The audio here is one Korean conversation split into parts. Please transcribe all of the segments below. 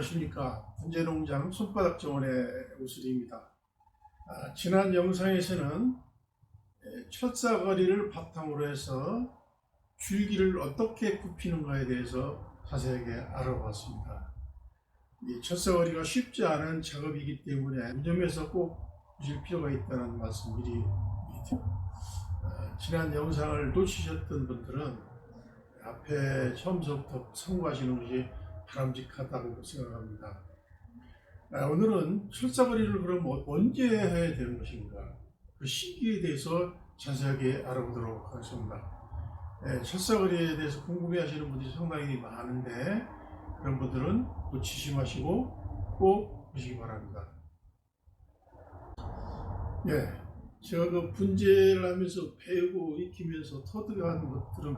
안녕하십니까 분재농장 손바닥 정원의 우수리입니다. 아, 지난 영상에서는 에, 철사거리를 바탕으로 해서 줄기를 어떻게 굽히는가에 대해서 자세하게 알아봤습니다. 이 철사거리가 쉽지 않은 작업이기 때문에 이 점에서 꼭 보실 필요가 있다는 말씀 미리. 아, 지난 영상을 놓치셨던 분들은 앞에 처음부터 참고하시는 것이 바람직하다고 생각합니다. 아, 오늘은 철사거리를 그럼 어- 언제 해야 되는 것인가 그 시기에 대해서 자세하게 알아보도록 하겠습니다. 예, 철사거리에 대해서 궁금해하시는 분들이 상당히 많은데 그런 분들은 놓치지 마시고 꼭 보시기 바랍니다. 예, 제가 그 분재를 하면서 배우고 익히면서 터득한 것들은 이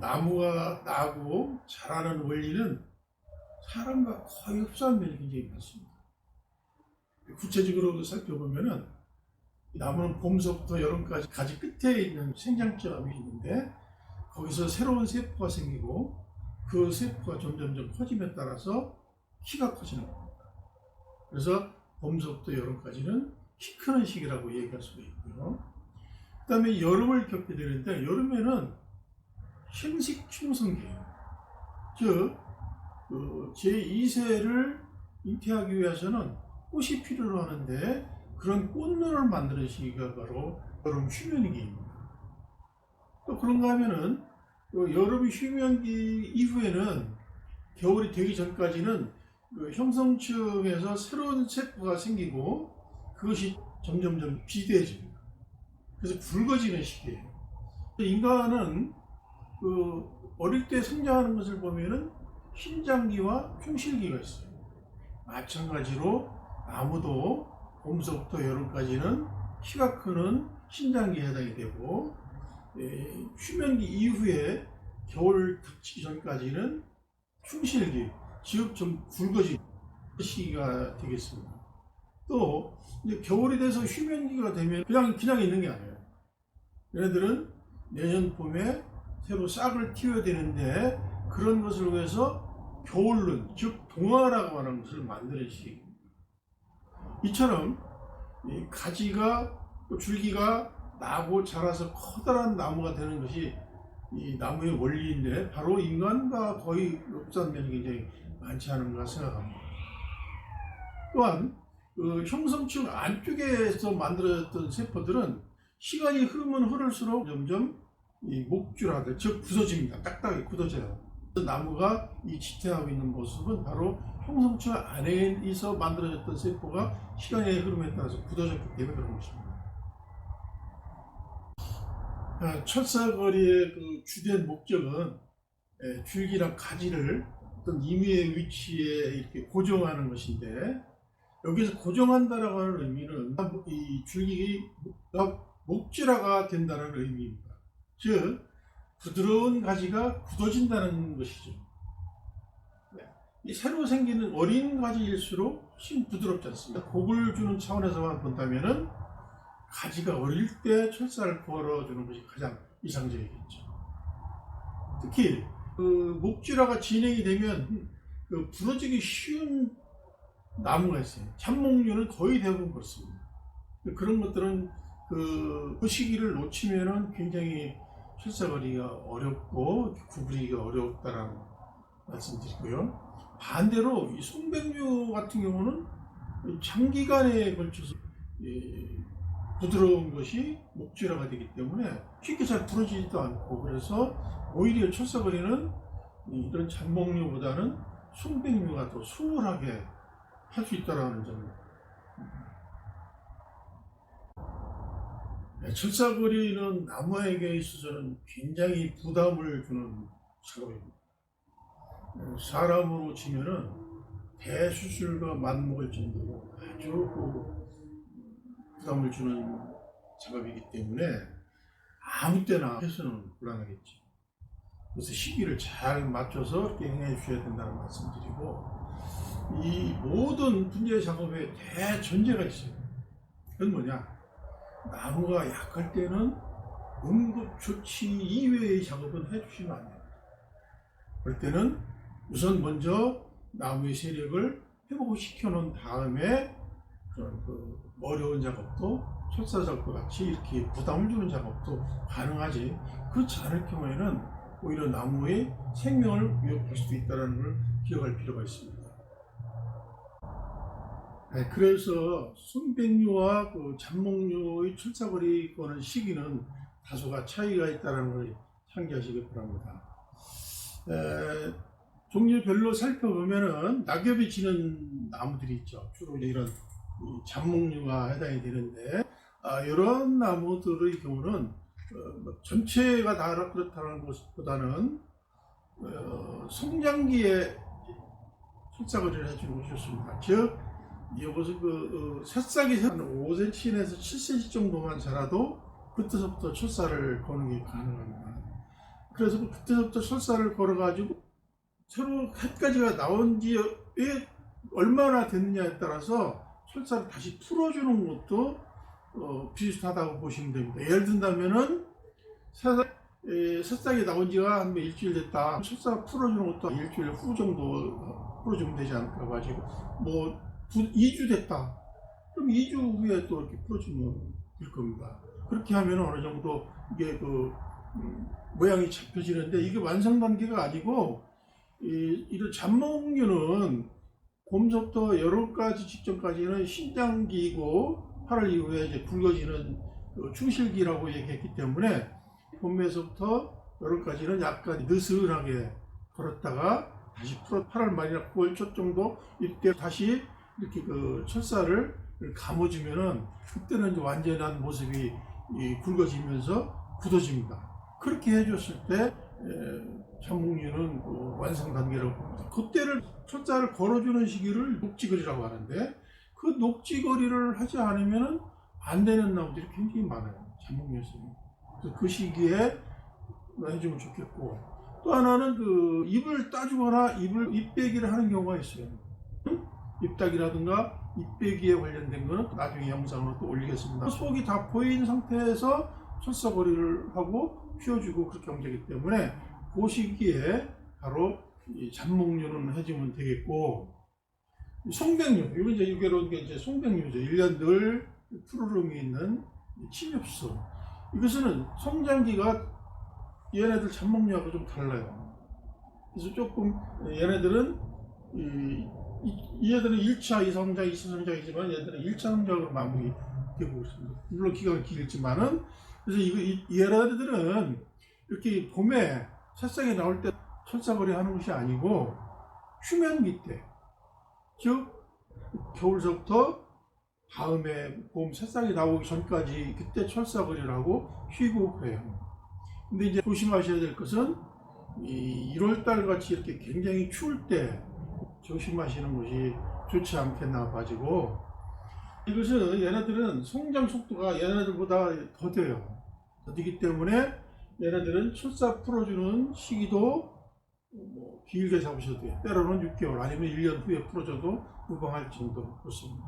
나무가 나고 자라는 원리는 사람과 거의 흡사한 면이 굉장히 많습니다. 구체적으로 살펴보면은 이 나무는 봄서부터 여름까지 가지 끝에 있는 생장점이 있는데 거기서 새로운 세포가 생기고 그 세포가 점점점 커짐에 따라서 키가 커지는 겁니다. 그래서 봄서부터 여름까지는 키 크는 시기라고 얘기할 수가 있고요. 그 다음에 여름을 겪게 되는데 여름에는 형식 충성기예요. 즉, 그 제2세를 잉태하기 위해서는 꽃이 필요로 하는데 그런 꽃눈을 만드는 시기가 바로 여름 휴면기입니다. 또 그런가 하면은 그 여름 휴면기 이후에는 겨울이 되기 전까지는 그 형성층에서 새로운 세포가 생기고 그것이 점점점 비대해집니다. 그래서 붉어지는 시기예요. 인간은 그 어릴 때 성장하는 것을 보면은 흰장기와 흉실기가 있어요. 마찬가지로 나무도 봄서부터 여름까지는 키가 크는 흰장기에 해당이 되고 에, 휴면기 이후에 겨울 닥치기 전까지는 흉실기, 즉좀 굵어진 시기가 되겠습니다. 또 이제 겨울이 돼서 휴면기가 되면 그냥 그냥 있는 게 아니에요. 얘네들은 내년 봄에 새로 싹을 틔워야 되는데 그런 것을 위해서 겨울눈, 즉 동화라고 하는 것을 시기입니다. 이처럼 이 가지가 또 줄기가 나고 자라서 커다란 나무가 되는 것이 이 나무의 원리인데 바로 인간과 거의 면이 굉장히 많지 않은가 생각합니다. 또한 그 형성층 안쪽에서 만들어졌던 세포들은 시간이 흐르면 흐를수록 점점 이 목줄하듯 즉 굳어집니다. 딱딱하게 굳어져요. 그 나무가 이 지탱하고 있는 모습은 바로 형성층 안에서 만들어졌던 세포가 시간의 흐름에 따라서 굳어졌기 때문에 그런 것입니다. 아, 철사거리의 그 주된 목적은 에, 줄기랑 가지를 어떤 임의의 위치에 이렇게 고정하는 것인데 여기서 고정한다라고 하는 의미는 이 줄기가 목질화가 된다는 의미입니다. 즉 부드러운 가지가 굳어진다는 것이죠. 네. 이 새로 생기는 어린 가지일수록 훨씬 부드럽지 않습니다. 곡을 주는 차원에서만 본다면은 가지가 어릴 때 철사를 걸어주는 것이 가장 이상적이겠죠. 특히 그 목질화가 진행이 되면 그 부러지기 쉬운 나무가 있어요. 참목류는 거의 대부분 그렇습니다. 그런 것들은 그, 그 시기를 놓치면은 굉장히 출사거리가 어렵고 구부리기가 어렵다라는 말씀드리고요. 반대로 이 송백류 같은 경우는 장기간에 걸쳐서 이 부드러운 것이 목줄화가 되기 때문에 쉽게 잘 부러지지도 않고 그래서 오히려 철사거리는 이런 잡목류보다는 송백류가 더 수월하게 할 수 있다라는 점을 네, 철사거리는 나무에게 있어서는 굉장히 부담을 주는 작업입니다. 네, 사람으로 치면은 대수술과 맞먹을 정도로 아주 그 부담을 주는 작업이기 때문에 아무 때나 해서는 곤란하겠죠. 그래서 시기를 잘 맞춰서 행해 주셔야 된다는 말씀드리고 이 모든 분재 작업에 대전제가 있어요. 그건 뭐냐? 나무가 약할 때는 응급 조치 이외의 작업은 해주시면 안 돼요. 그럴 때는 우선 먼저 나무의 세력을 회복시켜 놓은 다음에 그런 그 어려운 작업도 철사 작업과 같이 이렇게 부담을 주는 작업도 가능하지 그렇지 않을 경우에는 오히려 나무의 생명을 위협할 수도 있다는 걸 기억할 필요가 있습니다. 네, 그래서 순백류와 그 잡목류의 철사거리 거는 시기는 다소가 차이가 있다는 걸 상기하시기 바랍니다. 에, 종류별로 살펴보면은 낙엽이 지는 나무들이 있죠. 주로 이런 이 잡목류가 해당이 되는데 아, 이런 나무들의 경우는 어, 뭐 전체가 다 그렇다는 것보다는 어, 성장기에 출사거리를 해주는 것이 좋습니다. 즉 이것은 그 어, 새싹이 한 5cm에서 7cm 정도만 자라도 그때서부터 출사를 거는 게 가능합니다. 그래서 그 그때서부터 출사를 걸어가지고 새로 햇가지가 나온 지에 얼마나 됐느냐에 따라서 철사를 다시 풀어주는 것도 어, 비슷하다고 보시면 됩니다. 예를 든다면은 새싹, 에, 새싹이 나온 지가 한 일주일 됐다. 철사 풀어주는 것도 일주일 후 정도 풀어주면 되지 않을까 가지고 뭐 2주 됐다. 그럼 2주 후에 또 이렇게 풀어주면 될 겁니다. 그렇게 하면 어느 정도 이게 그 음, 모양이 잡혀지는데 이게 완성 단계가 아니고 이, 이런 잡목류는 봄부터 여름 까지 직전까지는 신장기이고 8월 이후에 이제 굵어지는 그 충실기라고 얘기했기 때문에 봄에서부터 여름까지는 약간 느슨하게 걸었다가 다시 풀어 8월 말이나 9월 초 정도 이때 다시 이렇게 그 철사를 감아주면은 그때는 이제 완전한 모습이 이 굵어지면서 굳어집니다. 그렇게 해줬을 때 참목류는 그 완성 단계라고 봅니다. 그때를 철자를 걸어주는 시기를 녹지거리라고 하는데 그 녹지거리를 하지 않으면 안 되는 나무들이 굉장히 많아요. 참목류에서는. 그 시기에 해주면 좋겠고 또 하나는 그 잎을 따주거나 잎을 잎빼기를 하는 경우가 있어요. 잎따기라든가 잎빼기에 관련된 거는 나중에 영상으로 또 올리겠습니다. 속이 다 보인 상태에서 철사거리를 하고 피워주고 그렇게 되기 때문에 그 시기에 바로 이 잡목류는 해주면 되겠고 송백류 이거 이제 유괴로운 게 이제 송백류죠. 1년 늘 푸르름이 있는 침엽수 이것은 성장기가 얘네들 잡목류하고 좀 달라요. 그래서 조금 얘네들은 이, 이, 얘들은 1차 이성장, 2차 성장이지만 얘들은 1차 성장으로 마무리 되고 있습니다. 물론 기간은 길지만은 그래서 이거 이, 얘네들은 이렇게 봄에 새싹이 나올 때 철사거리 하는 것이 아니고 휴면기 때, 즉 겨울서부터 다음에 봄 새싹이 나오기 전까지 그때 하고 쉬고 그래요. 근데 이제 조심하셔야 될 것은 이 1월 달 같이 이렇게 굉장히 추울 때 조심하시는 것이 좋지 않겠나 가지고 이것은 얘네들은 성장 속도가 얘네들보다 더뎌요. 더디기 때문에 얘네들은 출사 풀어주는 시기도 뭐 길게 잡으셔도 돼요. 때로는 6개월 아니면 1년 후에 풀어줘도 무방할 정도 그렇습니다.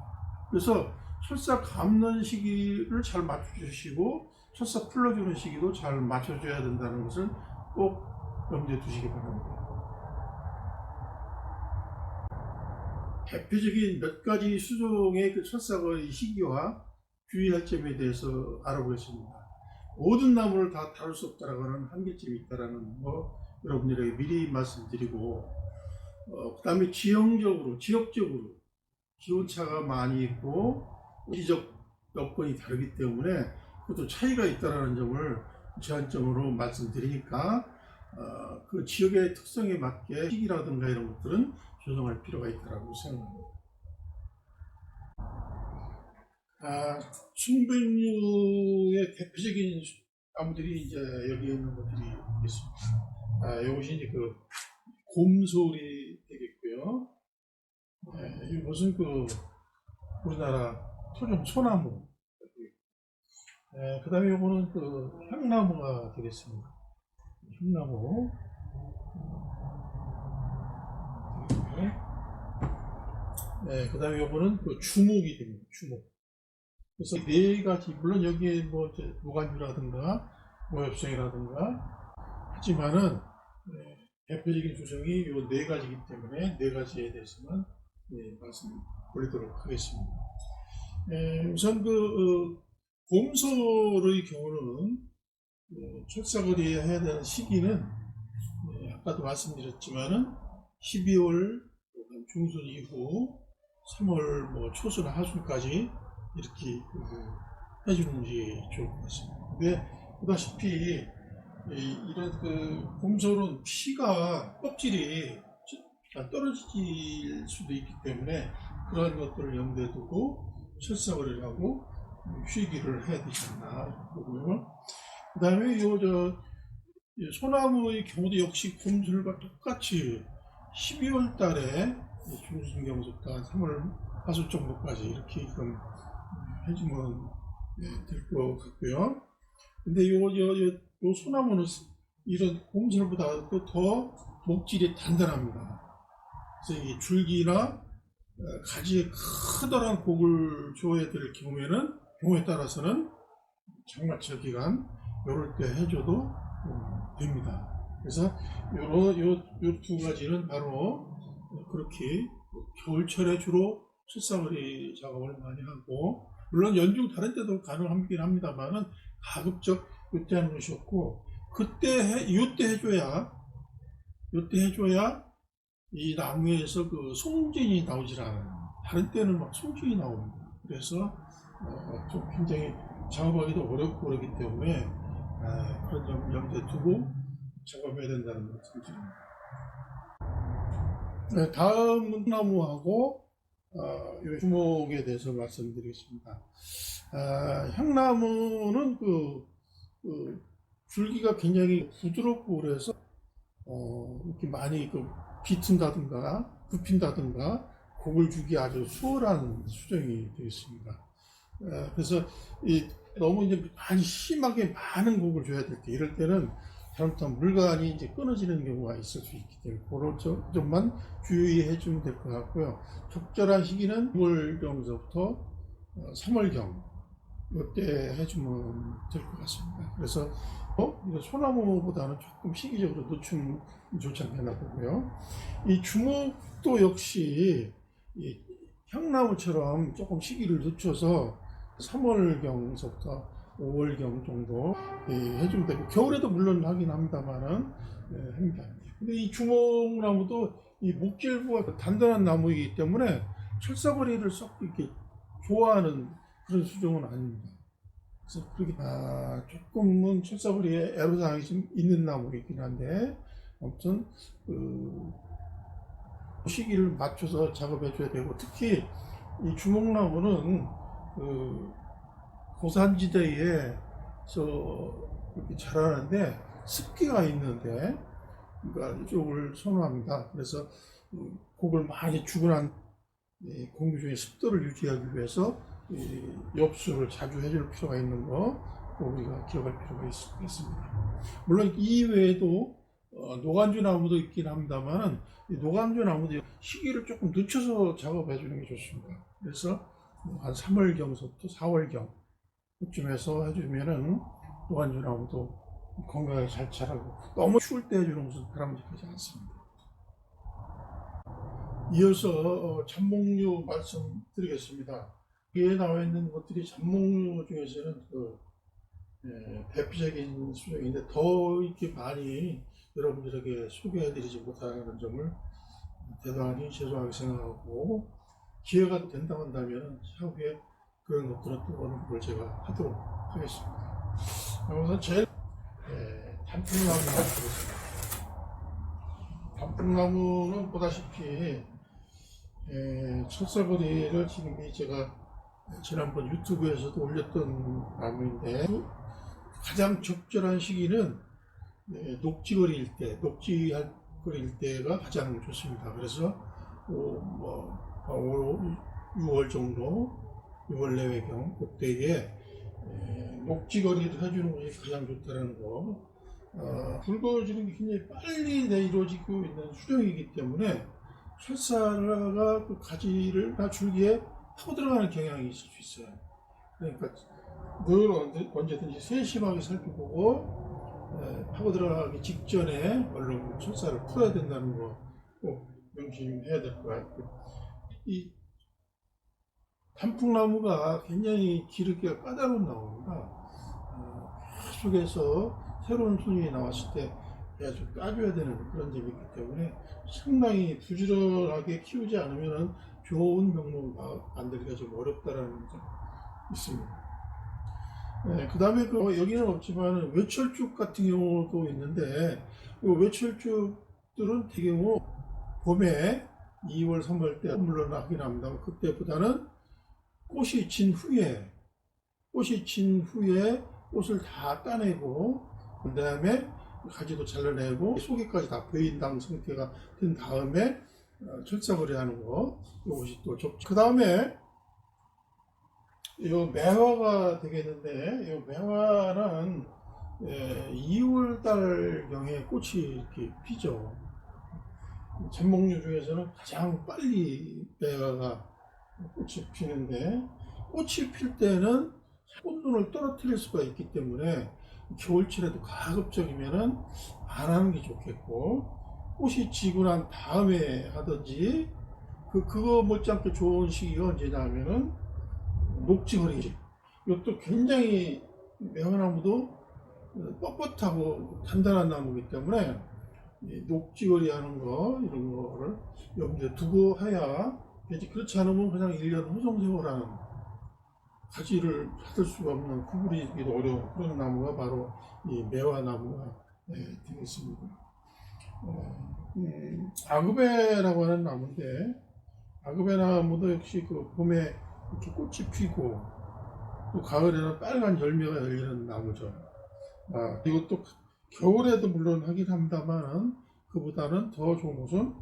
그래서 출사 감는 시기를 잘 맞춰주시고 출사 풀어주는 시기도 잘 맞춰줘야 된다는 것을 꼭 염두에 두시기 바랍니다. 대표적인 몇 가지 수종의 그 철사거리 시기와 주의할 점에 대해서 알아보겠습니다. 모든 나무를 다 다룰 수 없다라고 하는 한계점이 있다라는 거 여러분들에게 미리 말씀드리고 어, 그 다음에 지형적으로 지역적으로 기온차가 많이 있고 지적 여건이 다르기 때문에 그것도 차이가 있다라는 점을 제한점으로 말씀드리니까 어, 그 지역의 특성에 맞게 시기라든가 이런 것들은 조정할 필요가 있다고 생각합니다. 아, 순백류의 대표적인 나무들이 이제 여기 있는 것들이 있습니다. 아, 이것이 이제 그 곰소리 되겠고요. 네, 이것은 그 우리나라 토종 소나무. 네, 그 다음에 이거는 그 향나무가 되겠습니다. 향나무. 네, 그 다음에 요거는 그 주목이 됩니다. 주목. 그래서 네 가지, 물론 여기에 뭐 이제 모간주라든가 모엽성이라든가 하지만은 네, 대표적인 조정이 이네 가지이기 때문에 네 가지에 대해서만 예, 말씀 드리도록 하겠습니다. 에, 우선 그 어, 곰소의 경우는 어, 철사거리에 해야 되는 시기는 예, 아까도 말씀드렸지만은 12월 중순 이후 3월 뭐 초순 하순까지 이렇게 그 해주는 게 좋을 것 같습니다. 근데 보다시피 이, 이런 그 곰솔은 피가 껍질이 좀 떨어질 수도 있기 때문에 그러한 것들을 염두에 두고 철사거리를 하고 휴기를 해야 되지 않나 보고요. 그 다음에 요저 소나무의 경우도 역시 곰솔과 똑같이 12월 달에 중순경부터 3월 하순 정도까지 이렇게 좀 해주면 될것 같고요. 근데 요, 요, 요, 요 소나무는 이런 곰솔보다 또더 목질이 단단합니다. 그래서 이 줄기나 어, 가지에 커다란 곡을 줘야 될 경우에는 경우에 따라서는 장마철 기간 요럴 때 해줘도 어, 됩니다. 그래서 요러 요두 가지는 바로 그렇게 겨울철에 주로 출사거리 작업을 많이 하고 물론 연중 다른 때도 가능하긴 합니다만은 가급적 이때 하는 것이 없고 그때 해 이때 해줘야 이때 해줘야 이 나무에서 그 송진이 나오질 않아요. 다른 때는 막 송진이 나옵니다. 그래서 어, 좀 굉장히 작업하기도 어렵고 그러기 때문에 아, 그런 점 염두에 두고 작업해야 된다는 말씀 드립니다. 네, 다음 나무하고 어, 이 주목에 대해서 말씀드리겠습니다. 아, 향나무는 그, 그 줄기가 굉장히 부드럽고 그래서 어, 이렇게 많이 그 비튼다든가 굽힌다든가 곡을 주기 아주 수월한 수정이 되어 있습니다. 아, 그래서 이 너무 이제 많이 심하게 많은 곡을 줘야 될 때 이럴 때는 잘못하면 물관이 이제 끊어지는 경우가 있을 수 있기 때문에 그런 점만 주의해 주면 될 것 같고요. 적절한 시기는 6월경부터 3월경 이때 해주면 될 것 같습니다. 그래서 어? 소나무보다는 조금 시기적으로 늦추면 좋지 않겠나 보고요. 이 주목도 역시 이 향나무처럼 조금 시기를 늦춰서 3월경서부터 5월경 정도 예, 해주면 되고 겨울에도 물론 하긴 합니다만은 예, 합니다. 근데 이 주목나무도 이 목질부가 단단한 나무이기 때문에 철사거리를 썩 이렇게 좋아하는 그런 수종은 아닙니다. 그래서 그렇게 아, 조금은 철사거리에 애로사항이 좀 있는 나무이긴 한데 아무튼 그 시기를 맞춰서 작업해 줘야 되고 특히 이 주목나무는 그 고산지대에서 이렇게 자라는데 습기가 있는데 그러니까 이쪽을 선호합니다. 그래서 곡을 많이 주근한 공기 중에 습도를 유지하기 위해서 엽수를 자주 해줄 필요가 있는 거 우리가 기억할 필요가 있, 습니다 물론 이 외에도 어, 노간주 나무도 있긴 합니다만 노간주 나무도 시기를 조금 늦춰서 작업해 주는 게 좋습니다. 그래서 한 3월경부터 4월경 그쯤에서 해주면은 노간주 나무도 건강하게 잘 자라고 너무 추울 때 해주는 것은 바람직하지 않습니다. 이어서 어, 잡목류 말씀드리겠습니다. 여기에 나와 있는 것들이 잡목류 중에서는 그 예, 대표적인 수종인데 더 이렇게 많이 여러분들에게 소개해드리지 못하는 점을 대단히 죄송하게 생각하고 기회가 된다고 한다면 차후에 그런 것들은 걸 제가 하도록 하겠습니다. 우선 제일 예, 단풍나무를 보겠습니다. 단풍나무는 보다시피 예, 철사거리를 지금 제가 지난번 유튜브에서도 올렸던 나무인데 가장 적절한 시기는 예, 녹지거리일 때, 녹지거리일 때가 가장 좋습니다. 그래서 오, 뭐 6월 정도 6월 내외경 그때에 목지거리를 해주는 것이 가장 좋다는 거. 어, 붉어지는 게 굉장히 빨리 이루어지고 있는 수령이기 때문에 철사가 그 가지를 나 줄기에 파고 들어가는 경향이 있을 수 있어요. 그러니까 늘 언제, 언제든지 세심하게 살펴보고 에, 파고 들어가기 직전에 얼른 철사를 풀어야 된다는 거 꼭 명심해야 될 것 같고 이 단풍나무가 굉장히 기르기가 까다로운 나무입니다. 어, 계속해서 새로운 순이 나왔을 때 계속 까줘야 되는 그런 점이 있기 때문에 상당히 부지런하게 키우지 않으면 좋은 명목 만들기가 좀 어렵다라는 점 있습니다. 네, 그 다음에 그 여기는 없지만 외철쭉 같은 경우도 있는데 이 외철쭉들은 대경우 봄에 2월, 3월 때 물러나긴 합니다. 그때보다는 꽃이 진 후에 꽃이 진 후에 꽃을 다 따내고 그 다음에 가지도 잘라내고 속에까지 다 보인당 상태가 된 다음에 어, 철사거리 하는 거 이것이 또 좋죠. 그 다음에 요 매화가 되겠는데 요 매화는 2월 달 경에 꽃이 이렇게 피죠. 잼목류 중에서는 가장 빨리 매화가 꽃이 피는데 꽃이 필 때는 꽃눈을 떨어뜨릴 수가 있기 때문에 겨울철에도 가급적이면은 안 하는 게 좋겠고 꽃이 지고 난 다음에 하든지 그 그거 못지않게 좋은 시기가 언제냐 하면은 녹지거리 이것도 굉장히 매화나무도 뻣뻣하고 단단한 나무이기 때문에 이 녹지거리 하는 거 이런 거를 염두에 두고 해야 되지 그렇지 않으면 그냥 1년 호송세월하는 가지를 받을 수가 없는 구부리기도 어려운 그런 나무가 바로 이 매화나무가 네, 되겠습니다. 어, 음, 아그베라고 하는 나무인데 아그베 나무도 역시 그 봄에 이렇게 꽃이 피고 또 가을에는 빨간 열매가 열리는 나무죠. 아, 이것도 겨울에도 물론 하긴 합니다만 그보다는 더 좋은 것은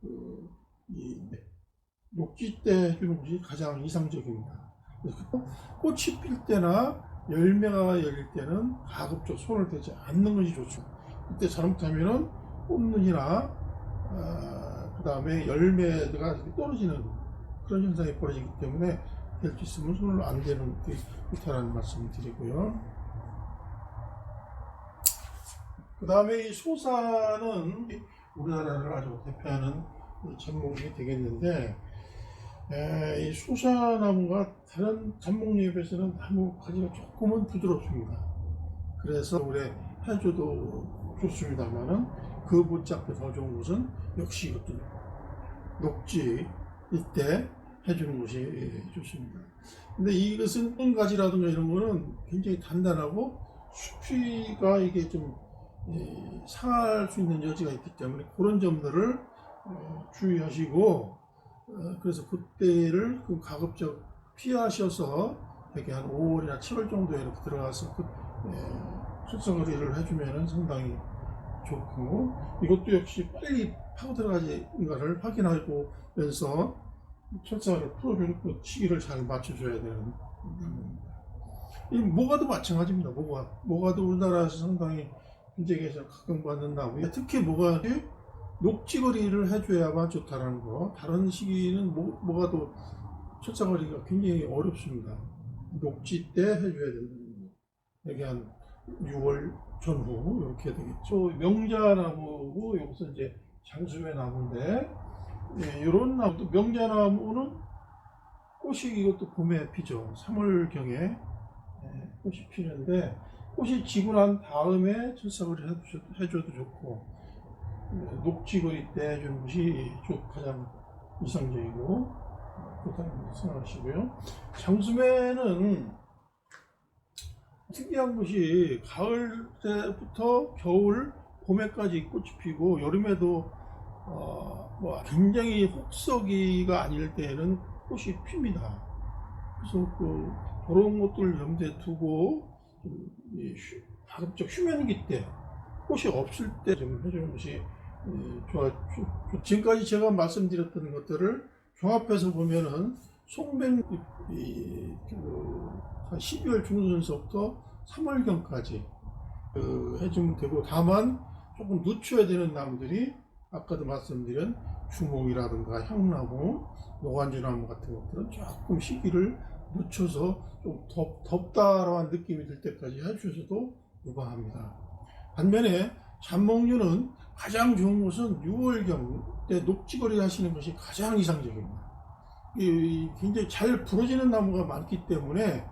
그, 이 녹지 때 것이 가장 이상적입니다. 꽃이 필 때나 열매가 열릴 때는 가급적 손을 대지 않는 것이 좋죠. 그때 잘못하면은 꽃눈이나 아, 그 다음에 열매가 떨어지는 그런 현상이 벌어지기 때문에 될 수 있으면 손을 안 대는 게 좋다는 말씀을 드리고요. 그 다음에 이 소사는 우리나라를 아주 대표하는 잡목이 되겠는데 에, 이 소사나무가 다른 잡목류에 비해서는 나무 가지가 조금은 부드럽습니다. 그래서 올해 해줘도 좋습니다만은 그 못지않게 더 좋은 것은 역시 이것도 녹지 이때 해주는 것이 좋습니다. 근데 이것은 똥가지라든가 이런 거는 굉장히 단단하고 수피가 이게 좀 예, 상할 수 있는 여지가 있기 때문에 그런 점들을 어, 주의하시고 어, 그래서 그때를 그 가급적 피하셔서 이렇게 한 5월이나 7월 정도에 이렇게 들어가서 그 출석거리를 해주면 상당히 좋고 이것도 역시 빨리 파고 들어가지인가를 확인하고 면서 철사를 풀어주는 그 시기를 잘 맞춰줘야 되는. 이 모가도 마찬가지입니다. 모가 모가도 우리나라에서 상당히 인재계에서 각광받는 나무에 특히 모가도 녹지거리를 해줘야만 좋다라는 거. 다른 시기는 모, 모가도 철사거리가 굉장히 어렵습니다. 녹지 때 해줘야 된다는 거. 여기 한 6월 전후 이렇게 되겠죠. 명자나무고 여기서 이제 장수매 나무인데 예, 이런 나무도 명자나무는 꽃이 이것도 봄에 피죠. 3월경에 예, 꽃이 피는데 꽃이 지고 난 다음에 철사거리 해줘도, 좋고 예, 녹지거리 때 해주는 것이 좀 가장 이상적이고 그렇다고 생각하시고요. 장수매는 특이한 것이 가을 때부터 겨울, 봄에까지 꽃이 피고 여름에도 어, 뭐 굉장히 혹서기가 아닐 때에는 꽃이 핍니다. 그래서 그 그런 것들을 염두에 두고 가급적 휴면기 때 꽃이 없을 때 좀 해주는 것이 지금까지 제가 말씀드렸던 것들을 종합해서 보면은 송백 이, 그, 한 12월 중순서부터 3월경까지 그, 해주면 되고 다만 조금 늦춰야 되는 나무들이 아까도 말씀드린 주몽이라든가 향나무, 노간주나무 같은 것들은 조금 시기를 늦춰서 좀 덥, 덥다라는 느낌이 들 때까지 해주셔도 무방합니다. 반면에 잠목류는 가장 좋은 것은 6월경 때 녹지거리 하시는 것이 가장 이상적입니다. 굉장히 잘 부러지는 나무가 많기 때문에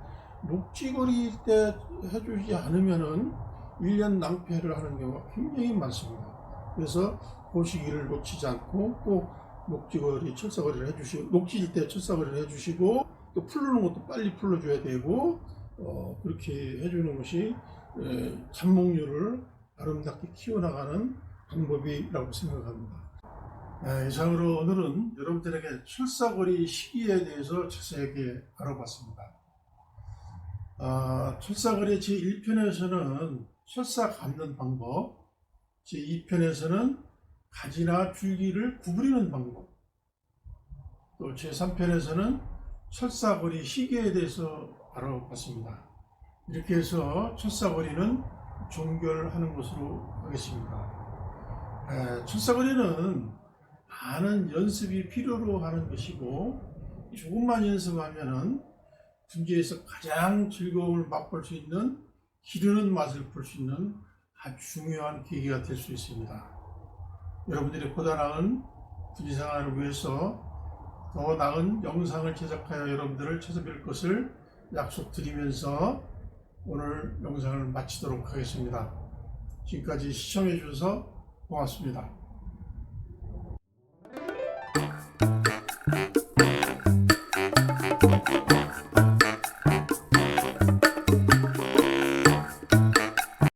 녹지거리 때 해주지 않으면은 1년 낭패를 하는 경우가 굉장히 많습니다. 그래서 그 시기를 놓치지 않고 꼭 녹지거리, 철사거리를 해주시고, 녹지일 때 철사거리를 해주시고, 또 풀르는 것도 빨리 풀러줘야 되고, 어, 그렇게 해주는 것이 에, 잡목류를 아름답게 키워나가는 방법이라고 생각합니다. 네, 이상으로 오늘은 여러분들에게 철사거리 시기에 대해서 자세하게 알아봤습니다. 아, 철사거리 제1편에서는 철사 감는 방법, 제2편에서는 가지나 줄기를 구부리는 방법, 또 제3편에서는 철사거리 시기에 대해서 알아봤습니다. 이렇게 해서 철사거리는 종결하는 것으로 하겠습니다. 에, 철사거리는 많은 연습이 필요로 하는 것이고 조금만 연습하면은 분재에서 가장 즐거움을 맛볼 수 있는 기르는 맛을 볼 수 있는 아주 중요한 계기가 될 수 있습니다. 여러분들의 보다 나은 분재 생활을 위해서 더 나은 영상을 제작하여 여러분들을 찾아뵐 것을 약속드리면서 오늘 영상을 마치도록 하겠습니다. 지금까지 시청해 주셔서 고맙습니다.